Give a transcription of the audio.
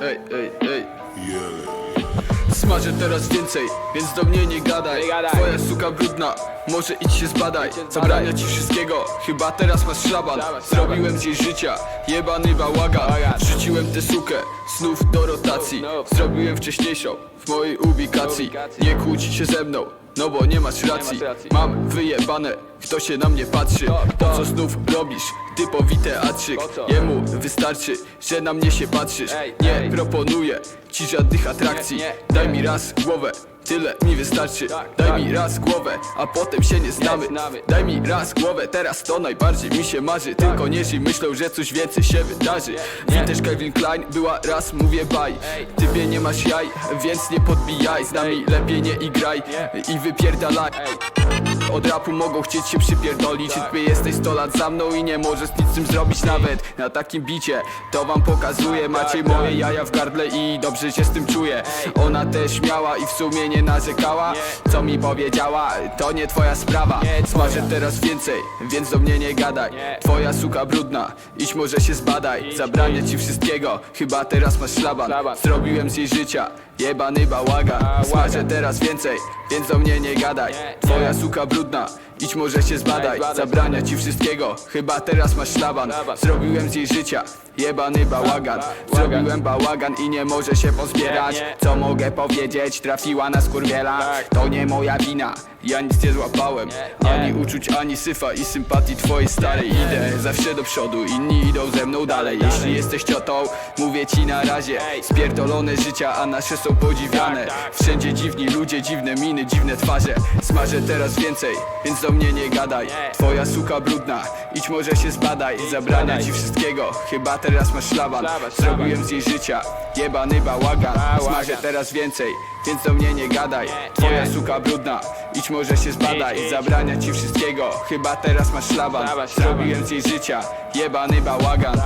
ej, ej, ej. Smażę teraz więcej, więc do mnie nie gadaj. Nie gadaj. Twoja suka brudna, może idź się zbadaj. Zabrania ci wszystkiego, chyba teraz masz szlaban Zrobiłem z jej życia, jebany bałagan. Wrzuciłem tę sukę, znów do rotacji. Znów. Zrobiłem wcześniejszą, w mojej ubikacji. Ubikacji. Nie kłóć się ze mną, no bo nie masz racji masz racji. Mam wyjebane, kto się na mnie patrzy Po kto? co znów robisz, typowi teatrzyk? Jemu wystarczy, że na mnie się patrzysz Nie proponuję ci żadnych atrakcji Nie, nie, Daj nie. mi raz głowę, tyle mi wystarczy Daj mi raz głowę, a potem się nie znamy. Daj mi raz głowę, teraz to najbardziej mi się marzy Tylko nieźli myślą, że coś więcej się wydarzy nie. Vintage Calvin Klein była raz, mówię bye Ej. Typie nie masz jaj, więc nie podbijaj Z nami lepiej nie igraj i wypierdalaj od rapu mogą chcieć się przypierdolić Tak. Ty jesteś 100 lat za mną i nie możesz nic z tym zrobić nawet Na takim bicie to wam pokazuję Macie moje jaja w gardle i dobrze się z tym czuję Ona też miała i w sumie nie narzekała. Co mi powiedziała, to nie twoja sprawa. Smażę teraz więcej, więc do mnie nie gadaj. Twoja suka brudna, idź może się zbadaj. Zabrania ci wszystkiego, chyba teraz masz szlaban. Zrobiłem z jej życia, jebany bałagan. Smażę teraz więcej, więc do mnie nie gadaj. Twoja suka brudna, idź może się zbadaj. Zabrania ci wszystkiego, chyba teraz masz szlaban. Zrobiłem z jej życia, jebany bałagan. Ba- Zrobiłem bałagan i nie może się pozbierać. Co mogę powiedzieć, trafiła na skurwiela. Tak. To nie moja wina, ja nic nie złapałem. Ani uczuć, ani syfa i sympatii twojej starej. Idę zawsze do przodu, inni idą ze mną dalej. Jeśli jesteś ciotą, mówię ci na razie. Spierdolone życia, a nasze są podziwiane. Tak, tak. Wszędzie dziwni ludzie, dziwne miny, dziwne twarze. Smażę teraz więcej, więc do mnie nie gadaj. Twoja suka brudna, idź może się zbadaj. Zabrania ci wszystkiego, chyba teraz masz szlaban. Zrobiłem z jej życia, jebany Bałagan. Smażę teraz więcej, więc do mnie nie gadaj Nie, Twoja suka brudna, idź może się zbadaj. Zabrania ci wszystkiego, chyba teraz masz szlaban. Zrobiłem z jej życia, jebany Bałagan